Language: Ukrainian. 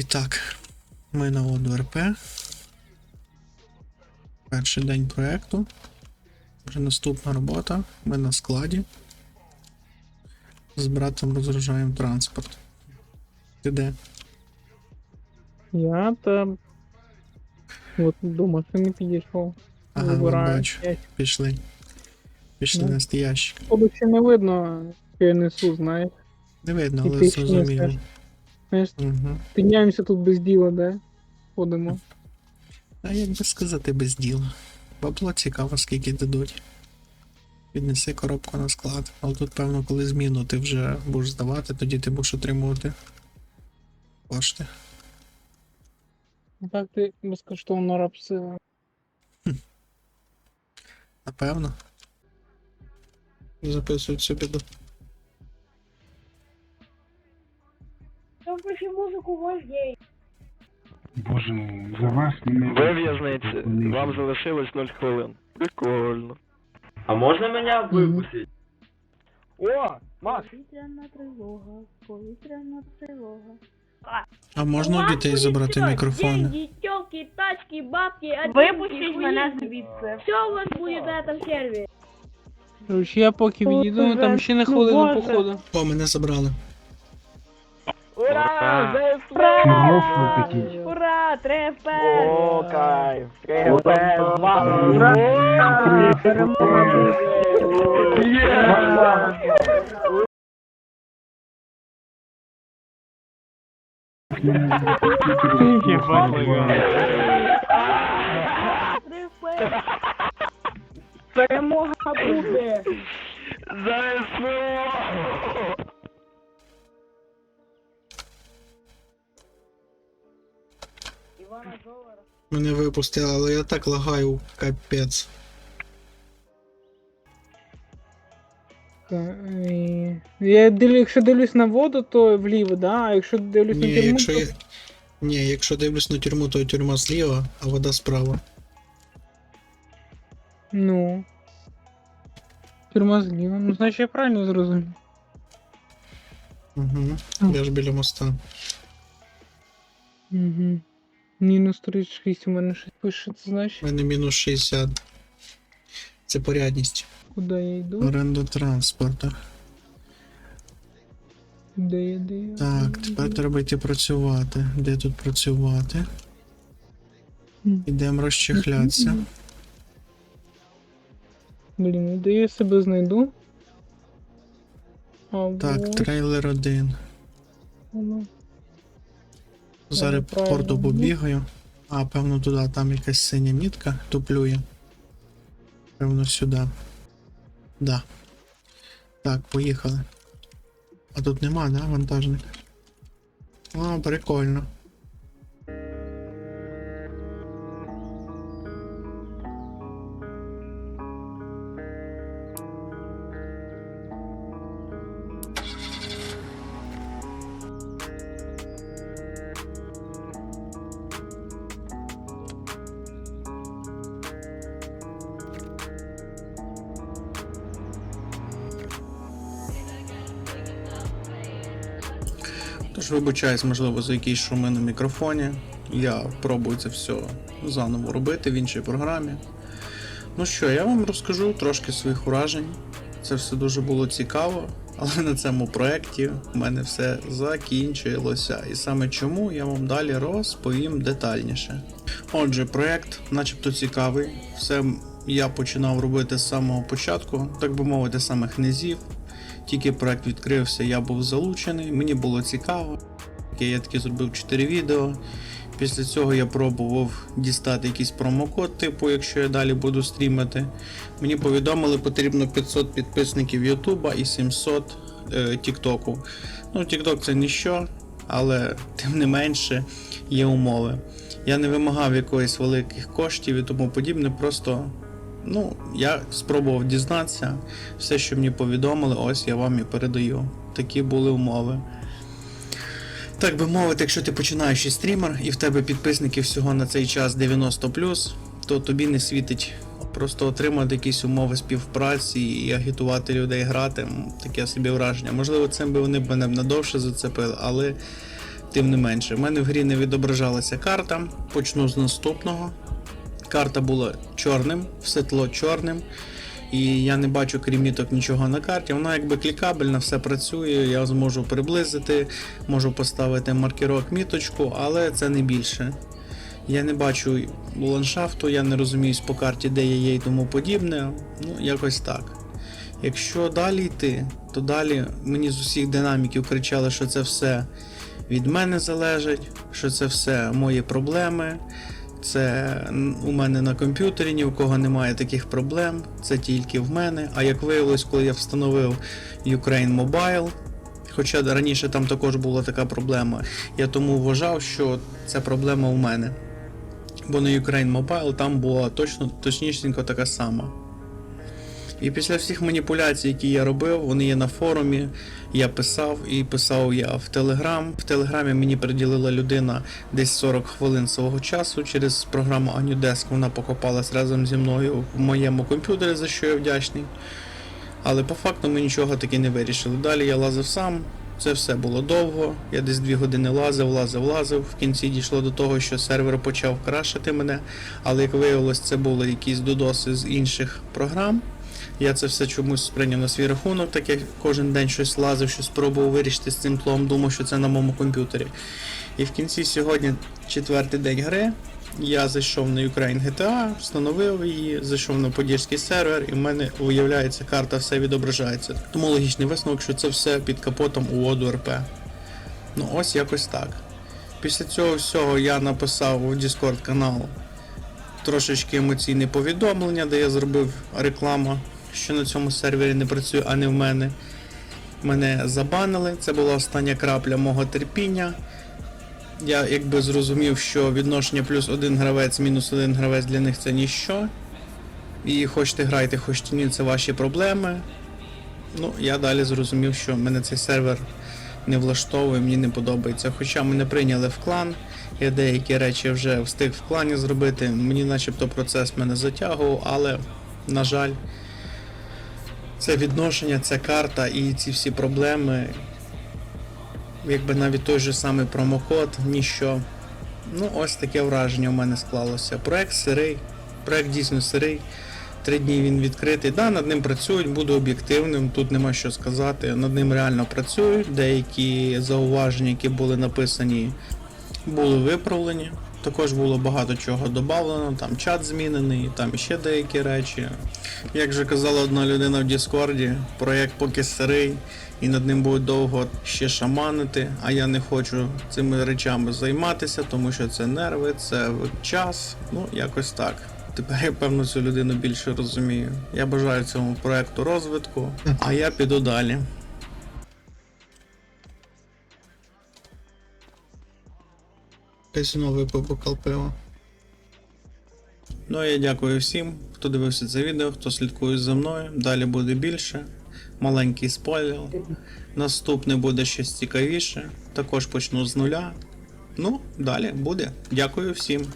І так, ми на ОДРП. Перший день проєкту. Вже наступна робота. Ми на складі. З братом розгружаємо транспорт. Ти де? Я там. От до машини підійшов. Ага, Вибираю. бачу. Пішли. Пішли Ну. нести ящик. Ще не видно, що я несу, знаєш. Не видно, але не зрозуміло. Знаєш, Угу. підняємося тут без діла, да? Ходимо. А як би сказати без діла. Бабло цікаво, скільки дадуть. Піднеси коробку на склад. Але тут, певно, коли зміну ти вже будеш здавати, тоді ти будеш отримувати кошти. А так ти безкоштовно рабсила. Напевно. Записують собі до. Ну почему закуваждей? Боже, за вас не Ви в'язниці, вам залишилось 0 хвилин. Прикольно. А можна мене випустити? О, Макс! Повітряна тривога, повітряна тривога. А можна у дітей забрати мікрофони? Деньги, тёлки, тачки, бабки, Випустіть мене звідси. Все у вас будет на этом сервере. Короче, я поки відійду, там ще не ну, хвилину походу. О, мене забрали. Hurra! Hurra! ura, Trepa! Ô, caralho! Trepa! Hurra! Que voz legal! Trepa! Vai morrer pro pé! Zé, Мене випустили, але я так лагаю, капець. Я дивлю, якщо дивлюсь на воду, то вліво, да? А якщо дивлюсь Ні, на тюрму, якщо то... я. Ні, якщо дивлюсь на тюрму, то тюрма зліва, а вода справа. Ну. Тюрма зліва. Ну, значить я правильно зрозумів. Угу. Я ж біля моста. Угу. Мінус 36 у мене щось пише, це У мене мінус 60. Це порядність. куди я йду? Оренда транспорту. Де я, де я? Так, тепер треба йти працювати. Де тут працювати? Ідемо розчихлятися. Блін, ну де я себе знайду? А, Так, трейлер один. воно. Зараз по правильно. порту побігаю. А, певно, туди, там якась синя мітка туплює. Певно, сюди. Да. Так, поїхали. А тут нема, да, вантажник? А, прикольно. Вибачаюсь, можливо, за якісь шуми на мікрофоні. Я пробую це все заново робити в іншій програмі. Ну що, я вам розкажу трошки своїх уражень. Це все дуже було цікаво, але на цьому проєкті в мене все закінчилося. І саме чому я вам далі розповім детальніше. Отже, проєкт, начебто цікавий. Все я починав робити з самого початку, так би мовити, з самих низів. Тільки проект відкрився, я був залучений, мені було цікаво. Я таки зробив 4 відео. Після цього я пробував дістати якийсь промокод, типу, якщо я далі буду стрімити. Мені повідомили, потрібно 500 підписників Ютуба і 700 е, Тіктоку. Ну, Тікток це ніщо, але тим не менше є умови. Я не вимагав якоїсь великих коштів і тому подібне, просто ну, я спробував дізнатися. Все, що мені повідомили, ось я вам і передаю. Такі були умови. Так би мовити, якщо ти починаючий стрімер і в тебе підписників всього на цей час 90, то тобі не світить просто отримати якісь умови співпраці і агітувати людей грати. Таке собі враження. Можливо, цим би вони б мене надовше зацепили, але Тим не менше, в мене в грі не відображалася карта. Почну з наступного. Карта була чорним, все тло чорним. І я не бачу крім міток нічого на карті. Вона якби клікабельна, все працює, я зможу приблизити, можу поставити маркерок міточку, але це не більше. Я не бачу ландшафту, я не розуміюсь по карті, де я є і тому подібне. Ну, якось так. Якщо далі йти, то далі мені з усіх динаміків кричали, що це все від мене залежить, що це все мої проблеми. Це у мене на комп'ютері, ні у кого немає таких проблем, це тільки в мене. А як виявилось, коли я встановив Ukraine Mobile, хоча раніше там також була така проблема, я тому вважав, що це проблема у мене. Бо на Ukraine Mobile там була точно точнісінько така сама. І після всіх маніпуляцій, які я робив, вони є на форумі. Я писав і писав я в Телеграм. В Телеграмі мені приділила людина десь 40 хвилин свого часу через програму AnyDesk. Вона покопалась разом зі мною в моєму комп'ютері, за що я вдячний. Але по факту ми нічого таки не вирішили. Далі я лазив сам. Це все було довго. Я десь дві години лазив, лазив, лазив. В кінці дійшло до того, що сервер почав крашити мене. Але як виявилось, це були якісь додоси з інших програм. Я це все чомусь сприйняв на свій рахунок, так як кожен день щось лазив, щось спробував вирішити з цим тлом, думав, що це на моєму комп'ютері. І в кінці сьогодні четвертий день гри. Я зайшов на Ukraine GTA, встановив її, зайшов на подільський сервер, і в мене виявляється, карта все відображається. Тому логічний висновок, що це все під капотом у ОДУ-РП. Ну ось якось так. Після цього всього я написав в Discord канал трошечки емоційне повідомлення, де я зробив рекламу, що на цьому сервері не працює, а не в мене. Мене забанили, це була остання крапля мого терпіння. Я якби зрозумів, що відношення плюс один гравець, мінус один гравець для них це ніщо. І хочете грайте, хочете ні, це ваші проблеми. Ну, я далі зрозумів, що мене цей сервер не влаштовує, мені не подобається. Хоча мене прийняли в клан, я деякі речі вже встиг в клані зробити. Мені начебто процес мене затягував, але, на жаль, це відношення, ця карта і ці всі проблеми. Якби навіть той же самий промокод, ніщо. Ну, ось таке враження у мене склалося. Проект сирий, проект дійсно сирий. Три дні він відкритий. Да, над ним працюють, буду об'єктивним, тут нема що сказати. Над ним реально працюють. Деякі зауваження, які були написані, були виправлені. Також було багато чого додавлено, там чат змінений, там ще деякі речі. Як же казала одна людина в Діскорді, проєкт поки сирий, і над ним будуть довго ще шаманити, а я не хочу цими речами займатися, тому що це нерви, це час, ну якось так. Тепер я певно цю людину більше розумію. Я бажаю цьому проекту розвитку, а я піду далі. Казино випив бокал пива. Ну а я дякую всім, хто дивився це відео, хто слідкує за мною. Далі буде більше. Маленький спойлер. Наступне буде щось цікавіше. Також почну з нуля. Ну, далі буде. Дякую всім.